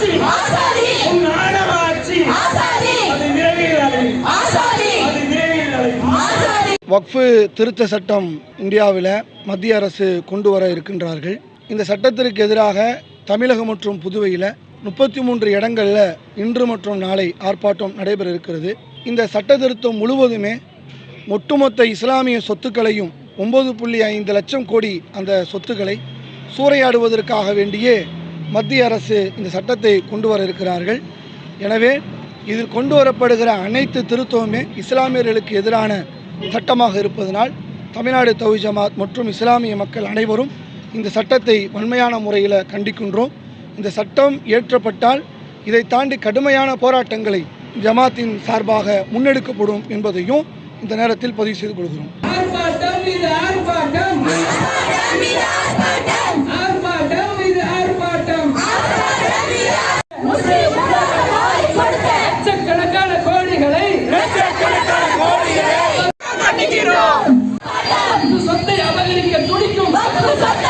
ஆட்சி உன் ஆணவ ஆட்சி அது அழியும் அது அழியும் வக்ஃபு திருத்த சட்டம் இந்தியாவில் மத்திய அரசு கொண்டு வர இருக்கின்றார்கள். இந்த சட்டத்திற்கு எதிராக தமிழகம் மற்றும் புதுவையில் முப்பத்தி மூன்று இடங்களில் இன்று மற்றும் நாளை ஆர்ப்பாட்டம் நடைபெற இருக்கிறது. இந்த சட்ட திருத்தம் முழுவதுமே ஒட்டுமொத்த இஸ்லாமிய சொத்துக்களையும் ஒன்பது புள்ளி ஐந்து லட்சம் கோடி அந்த சொத்துக்களை சூறையாடுவதற்காக வேண்டியே மத்திய அரசு இந்த சட்டத்தை கொண்டு வர இருக்கிறார்கள். எனவே இதில் கொண்டு வரப்படுகிற அனைத்து திருத்தமுமே இஸ்லாமியர்களுக்கு எதிரான சட்டமாக இருப்பதனால் தமிழ்நாடு தவி ஜமாத் மற்றும் இஸ்லாமிய மக்கள் அனைவரும் இந்த சட்டத்தை வன்மையான முறையில் கண்டிக்கின்றோம். இந்த சட்டம் இயற்றப்பட்டால் இதை தாண்டி கடுமையான போராட்டங்களை ஜமாத்தின் சார்பாக முன்னெடுக்கப்படும் என்பதையும் இந்த நேரத்தில் பதிவு செய்து கொள்கிறோம். লক্ষ